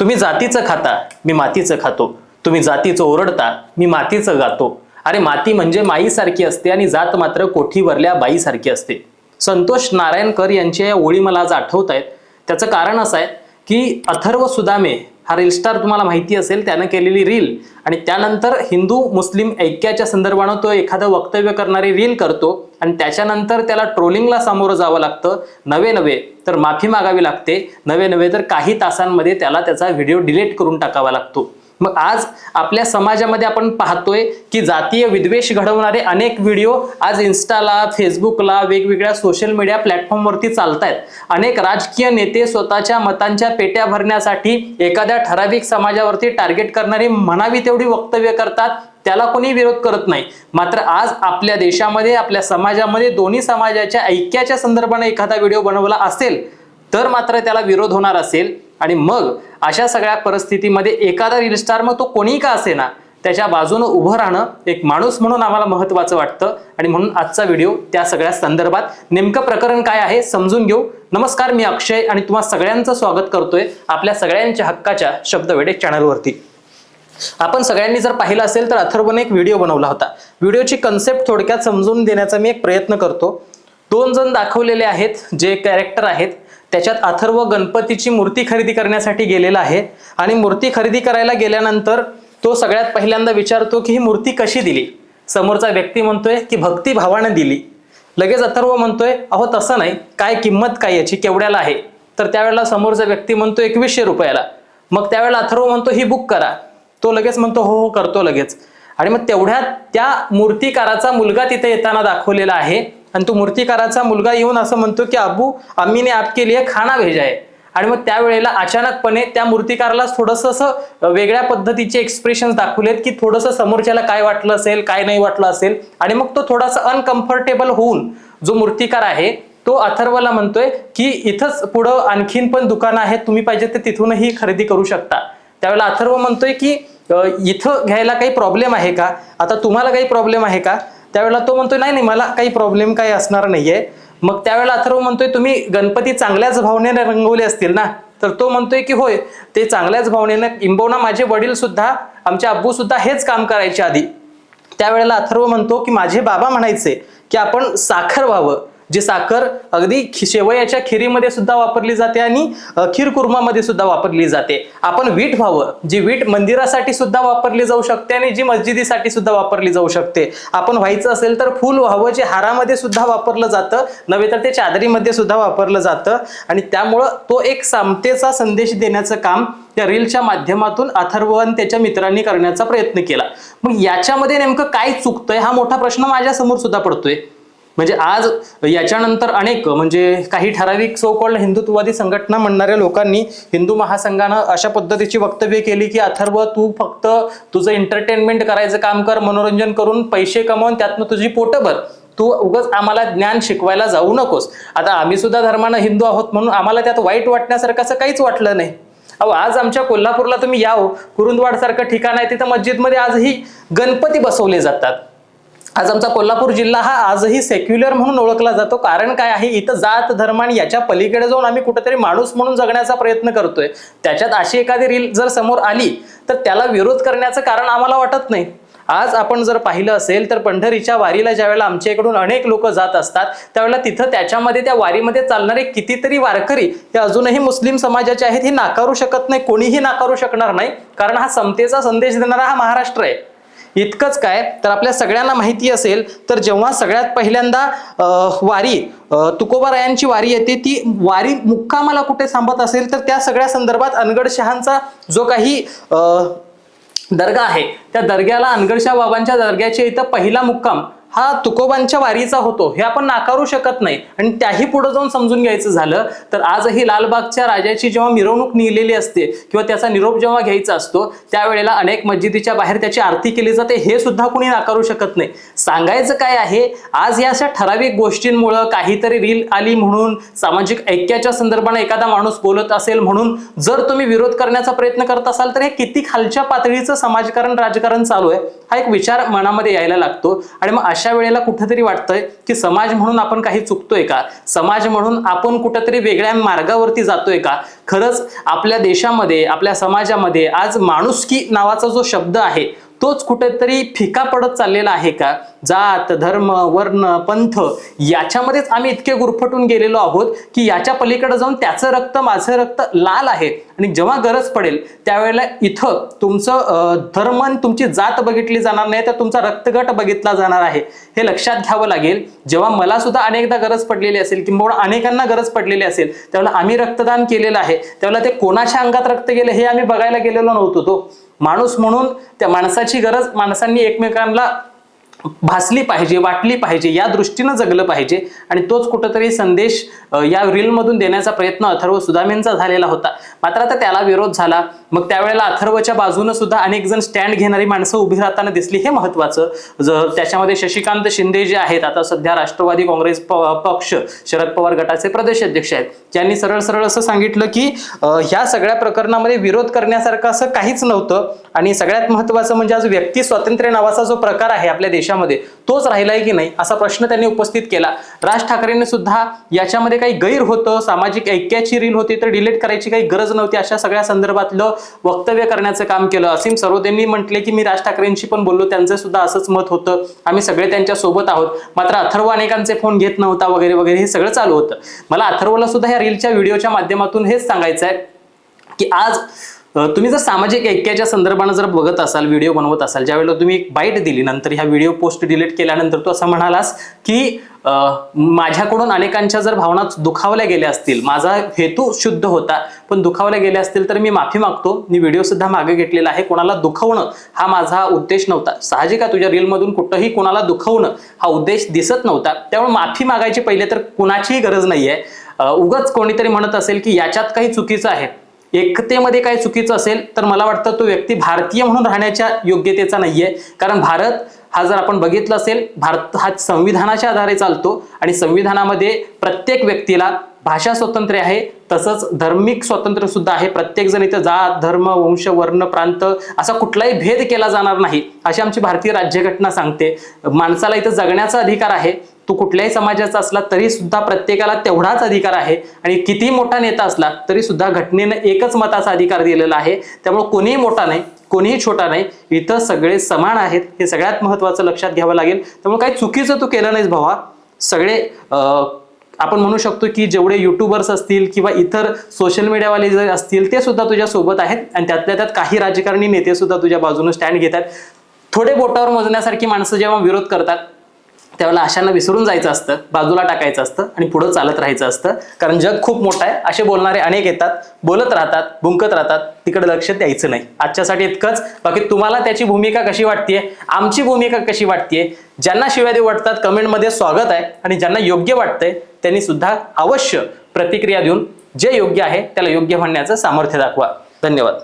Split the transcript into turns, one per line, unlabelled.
तुम्ही जातीचं खाता मी मातीचं खातो. तुम्ही जातीचं ओरडता मी मातीचं गातो. अरे माती म्हणजे माईसारखी असते आणि जात मात्र कोठीवरल्या बाईसारखी असते. संतोष नारायणकर यांच्या या ओळी मला आज आठवत आहेत त्याचं कारण असं आहे की अथर्व सुदामे हा रील स्टार तुम्हाला माहिती असेल त्यानं केलेली रील आणि त्यानंतर हिंदू मुस्लिम ऐक्याच्या संदर्भानं तो एखादं वक्तव्य करणारी रील करतो. आणि त्याच्यानंतर त्याला ट्रोलिंगला सामोरं जावं लागतं. नवे नवे तर माफी मागावी लागते. नवे नवे तर काही तासांमध्ये त्याला त्याचा व्हिडिओ डिलीट करून टाकावा लागतो. मग आज आपल्या समाजामध्ये आपण पाहतोय की जातीय विद्वेष घडवणारे अनेक व्हिडिओ आज इन्स्टाला फेसबुकला वेगवेगळ्या सोशल मीडिया प्लॅटफॉर्मवरती चालत आहेत अनेक राजकीय नेते स्वतःच्या मतांच्या पेट्या भरण्यासाठी एखाद्या ठराविक समाजावरती टार्गेट करणारी म्हणावी तेवढी वक्तव्य करतात. त्याला कोणी विरोध करत नाही. मात्र आज आपल्या देशामध्ये आपल्या समाजामध्ये दोन्ही समाजाच्या ऐक्याच्या संदर्भाने एखादा व्हिडिओ बनवला असेल तर मात्र त्याला विरोध होणार असेल. आणि मग अशा सगळ्या परिस्थितीमध्ये एखादा रील स्टार मग तो कोणी का असेना त्याच्या बाजूनं उभं राहणं एक माणूस म्हणून आम्हाला महत्वाचं वाटतं. आणि म्हणून आजचा व्हिडिओ त्या सगळ्या संदर्भात नेमकं प्रकरण काय आहे समजून घेऊ. नमस्कार मी अक्षय आणि तुम्हा सगळ्यांचं स्वागत करतोय आपल्या सगळ्यांच्या हक्काच्या शब्दवेडे चॅनलवरती आपण सगळ्यांनी जर पाहिलं असेल तर अथर्वने एक व्हिडिओ बनवला होता. व्हिडिओची कन्सेप्ट थोडक्यात समजून देण्याचा मी एक प्रयत्न करतो. दोन जण दाखवलेले आहेत जे कॅरेक्टर आहेत. त्याच्यात अथर्व गणपतीची मूर्ती खरेदी करण्यासाठी गेलेला आहे. आणि मूर्ती खरेदी करायला गेल्यानंतर तो सगळ्यात पहिल्यांदा विचारतो की ही मूर्ती कशी दिली? समोरचा व्यक्ती म्हणतोय की भक्तिभावानं दिली. लगेच अथर्व म्हणतोय अहो तसं नाही. काय किंमत काय याची? केवढ्याला आहे? तर त्यावेळेला समोरचा व्यक्ती म्हणतो एकवीसशे रुपयाला. मग त्यावेळेला अथर्व म्हणतो ही बुक करा. तो लगेच म्हणतो हो हो करतो लगेच. आणि मग तेवढ्यात त्या मूर्तिकाराचा मुलगा तिथे येताना दाखवलेला आहे. आणि तो मूर्तिकाराचा मुलगा येऊन असं म्हणतो की अबू अम्मीने आप आपके लिए खाना भेजा आहे आणि मग त्यावेळेला अचानकपणे त्या मूर्तिकाराला थोडस असं वेगळ्या पद्धतीचे एक्सप्रेशन दाखवलेत की थोडंसं समोरच्याला काय वाटलं असेल काय नाही वाटलं असेल. आणि मग तो थोडासा अनकम्फर्टेबल होऊन जो मूर्तिकार आहे तो अथर्वला म्हणतोय की इथंच पुढं आणखीन पण दुकानं आहेत तुम्ही पाहिजे तर तिथूनही खरेदी करू शकता. त्यावेळेला अथर्व म्हणतोय की इथं घ्यायला काही प्रॉब्लेम आहे का? आता तुम्हाला काही प्रॉब्लेम आहे का? त्यावेळेला तो म्हणतोय नाही नाही मला काही प्रॉब्लेम काही असणार नाहीये. मग त्यावेळेला अथर्व म्हणतोय तुम्ही गणपती चांगल्याच भावनेने रंगवले असतील ना? तर तो म्हणतोय की होय ते चांगल्याच भावनेने इम्बवना माझे वडील सुद्धा आमचे अब्बू सुद्धा हेच काम करायचे आधी. त्यावेळेला अथर्व म्हणतो की माझे बाबा म्हणायचे की आपण साखर व्हावं. जी साखर अगदी शेवयाच्या खिरीमध्ये सुद्धा वापरली जाते आणि अ, खीर कुर्मामध्ये सुद्धा वापरली जाते. आपण वीट व्हावं जी वीट मंदिरासाठी सुद्धा वापरली जाऊ शकते आणि जी मस्जिदीसाठी सुद्धा वापरली जाऊ शकते. आपण व्हायचं असेल तर फुल व्हावं जे हारामध्ये सुद्धा वापरलं जातं नव्हे तर ते चादरीमध्ये सुद्धा वापरलं जातं. आणि त्यामुळं तो एक समतेचा संदेश देण्याचं काम त्या रीलच्या माध्यमातून अथर्व आणि त्याच्या मित्रांनी करण्याचा प्रयत्न केला. मग याच्यामध्ये नेमकं काय चुकतंय हा मोठा प्रश्न माझ्यासमोर सुद्धा पडतोय. म्हणजे आज याच्यानंतर अनेक म्हणजे काही ठराविक सो कॉल्ड हिंदुत्ववादी संघटना म्हणणाऱ्या लोकांनी हिंदू महासंघानं अशा पद्धतीची वक्तव्य केली की अथर्व तू फक्त तुझं एंटरटेनमेंट करायचं काम कर मनोरंजन करून पैसे कमवून त्यातनं तुझी पोटं भर. तू उगाच आम्हाला ज्ञान शिकवायला जाऊ नकोस. आता आम्ही सुद्धा धर्मानं हिंदू आहोत म्हणून आम्हाला त्यात वाईट वाटण्यासारखं असं काहीच वाटलं नाही. अहो आज आमच्या कोल्हापूरला तुम्ही याव. कुरुंदवाड सारखं ठिकाण आहे तिथं मस्जिदमध्ये आजही गणपती बसवले जातात. आज आमचा कोल्हापूर जिल्हा हा आजही सेक्युलर म्हणून ओळखला जातो. कारण काय आहे इथं जात धर्म आणि याच्या पलीकडे जाऊन आम्ही कुठेतरी माणूस म्हणून जगण्याचा प्रयत्न करतोय. त्याच्यात अशी एखादी रील जर समोर आली तर त्याला विरोध करण्याचं कारण आम्हाला वाटत नाही. आज आपण जर पाहिलं असेल तर पंढरीच्या वारीला ज्यावेळेला आमच्या इकडून अनेक लोक जात असतात त्यावेळेला तिथं त्याच्यामध्ये त्या वारीमध्ये चालणारे कितीतरी वारकरी हे अजूनही मुस्लिम समाजाचे आहेत हे नाकारू शकत नाही कोणीही नाकारू शकणार नाही. कारण हा समतेचा संदेश देणारा हा महाराष्ट्र आहे. इतकंच काय तर आपल्या सगळ्यांना माहिती असेल तर जेव्हा सगळ्यात पहिल्यांदा वारी तुकोबारायांची वारी येते ती वारी मुक्कामाला कुठे थांबत असेल तर त्या सगळ्या संदर्भात अनगड शहांचा जो काही दर्गा आहे त्या दर्ग्याला अनगडशाह बाबांच्या दर्ग्याच्या इथं पहिला मुक्काम. हा तुकोबांच्या वारीचा होतो हे आपण नाकारू शकत नाही. आणि त्याही पुढे जाऊन समजून घ्यायचं झालं तर आजही लालबागच्या राजाची जेव्हा मिरवणूक निघलेली असते किंवा त्याचा निरोप जेव्हा घ्यायचा असतो त्यावेळेला अनेक मस्जिदीच्या बाहेर त्याची आरती केली जाते हे सुद्धा कुणी नाकारू शकत नाही. सांगायचं काय आहे आज या अशा ठराविक गोष्टींमुळं काहीतरी रील आली म्हणून सामाजिक ऐक्याच्या संदर्भाने एखादा माणूस बोलत असेल म्हणून जर तुम्ही विरोध करण्याचा प्रयत्न करत असाल तर हे किती खालच्या पातळीचं समाजकारण राजकारण चालू आहे हा एक विचार मनामध्ये यायला लागतो. आणि मग अशा वेळेला कुठेतरी वाटतंय की समाज म्हणून आपण काही चुकतोय का? समाज म्हणून आपण कुठंतरी वेगळ्या मार्गावरती जातोय का? खरंच आपल्या देशामध्ये आपल्या समाजामध्ये आज माणुसकी नावाचा जो शब्द आहे तोच कुठेतरी फिका पडत चाललेला आहे का? जात धर्म वर्ण पंथ याच्यामध्येच आम्ही इतके गुरफटून गेलेलो आहोत की याच्या पलीकडे जाऊन त्याचं रक्त माझं रक्त लाल आहे. आणि जेव्हा गरज पडेल त्यावेळेला इथं तुमचं धर्म आणि तुमची जात बघितली जाणार नाही तर तुमचा रक्तगट बघितला जाणार आहे. हे लक्षात घ्यावं लागेल. जेव्हा मला सुद्धा अनेकदा गरज पडलेली असेल किंवा अनेकांना गरज पडलेली असेल त्यावेळेला आम्ही रक्तदान केलेलं आहे. त्यावेळेला ते कोणाच्या अंगात रक्त गेले हे आम्ही बघायला गेलेलो नव्हतो. तो माणूस म्हणून त्या माणसाची गरज माणसांनी एकमेकांना भासली पाहिजे वाटली पाहिजे या दृष्टीनं जगलं पाहिजे. आणि तोच कुठंतरी संदेश या रीलमधून देण्याचा प्रयत्न अथर्व सुदामेंचा झालेला होता. मात्र आता त्याला विरोध झाला. मग त्यावेळेला अथर्वच्या बाजूनं सुद्धा अनेक जण स्टँड घेणारी माणसं उभी राहताना दिसली. हे महत्वाचं. जर त्याच्यामध्ये शशिकांत शिंदे जे आहेत आता सध्या राष्ट्रवादी काँग्रेस प- पक्ष शरद पवार गटाचे प्रदेश अध्यक्ष आहेत. त्यांनी सरळ सरळ असं सांगितलं की ह्या सगळ्या प्रकरणामध्ये विरोध करण्यासारखं असं काहीच नव्हतं. आणि सगळ्यात महत्वाचं म्हणजे आज व्यक्ती स्वातंत्र्य नावाचा जो प्रकार आहे आपल्या देशात देशामध्ये तोच राहिलाय की नाही असा प्रश्न त्यांनी उपस्थित केला. राज ठाकरेंनी सुद्धा याच्यामध्ये काही गैर होतं सामाजिक ऐक्याची रील होती तर डिलीट करायची काही गरज नव्हती अशा सगळ्या संदर्भातलं वक्तव्य करण्याचं काम केलं. असीम सरोदेंनी म्हटले की मी राज ठाकरेंशी पण बोललो त्यांचं सुद्धा असंच मत होतं. आम्ही सगळे त्यांच्यासोबत आहोत. मात्र अथर्व अनेकांचे फोन घेत नव्हता वगैरे वगैरे हे सगळं चालू होतं. मला अथर्वला सुद्धा ह्या रीलच्या व्हिडिओच्या माध्यमातून हेच सांगायचं आहे की आज तुम्ही जर सामाजिक ऐक्याच्या संदर्भानं जर बघत असाल व्हिडिओ बनवत असाल ज्यावेळेला तुम्ही एक बाईट दिली नंतर ह्या व्हिडिओ पोस्ट डिलीट केल्यानंतर तू असं म्हणालास की माझ्याकडून अनेकांच्या जर भावना दुखावल्या गेल्या असतील माझा हेतू शुद्ध होता पण दुखावल्या गेल्या असतील तर मी माफी मागतो. मी व्हिडिओ सुद्धा मागे घेतलेला आहे कोणाला दुखवणं हा माझा उद्देश नव्हता. साहजिक आहे तुझ्या रीलमधून कुठंही कोणाला दुखवणं हा उद्देश दिसत नव्हता. त्यामुळे माफी मागायची पहिले तर कुणाचीही गरज नाहीये. आहे उगाच कोणीतरी म्हणत असेल की याच्यात काही चुकीचं आहे. एकतेमध्ये काय चुकीचं असेल तर मला वाटतं तो व्यक्ती भारतीय म्हणून राहण्याच्या योग्यतेचा नाहीये. कारण भारत हा जर आपण बघितलं असेल भारत हा संविधानाच्या आधारे चालतो आणि संविधानामध्ये प्रत्येक व्यक्तीला भाषा स्वातंत्र्य आहे तसंच धार्मिक स्वातंत्र्य सुद्धा आहे. प्रत्येकजण इथं जात धर्म वंश वर्ण प्रांत असा कुठलाही भेद केला जाणार नाही अशी आमची भारतीय राज्यघटना सांगते. माणसाला इथं जगण्याचा अधिकार आहे तो कुठल्याही समाजाचा असला तरी सुद्धा प्रत्येकाला तेवढाच अधिकार आहे. आणि किती मोठा नेता असला तरी सुद्धा घटनेनं एकच मताचा अधिकार दिलेला आहे. त्यामुळे कोणीही मोठा नाही कोणीही छोटा नाही इथं सगळे समान आहेत हे सगळ्यात महत्वाचं लक्षात घ्यावं लागेल. त्यामुळे काही चुकीचं तू केलं नाहीस भावा. सगळे आपण म्हणू शकतो की जेवढे युट्यूबर्स असतील किंवा इतर सोशल मीडियावाले जे असतील ते सुद्धा तुझ्या सोबत आहेत. आणि त्यातल्या त्यात काही राजकारणी नेते सुद्धा तुझ्या बाजूने स्टँड घेतात. थोडे बोटावर मोजण्यासारखी माणसं जेव्हा विरोध करतात त्यावेळेला अशांना विसरून जायचं असतं बाजूला टाकायचं असतं आणि पुढं चालत राहायचं असतं. कारण जग खूप मोठं आहे. असे बोलणारे अनेक येतात बोलत राहतात बुंकत राहतात. तिकडे लक्ष द्यायचं नाही. आजच्यासाठी इतकंच. बाकी तुम्हाला त्याची भूमिका कशी वाटतेय? आमची भूमिका कशी वाटतेय? ज्यांना शिव्या देऊ वाटतात कमेंटमध्ये स्वागत आहे. आणि ज्यांना योग्य वाटतंय त्यांनी सुद्धा अवश्य प्रतिक्रिया देऊन जे योग्य आहे त्याला योग्य म्हणण्याचं सामर्थ्य दाखवा. धन्यवाद.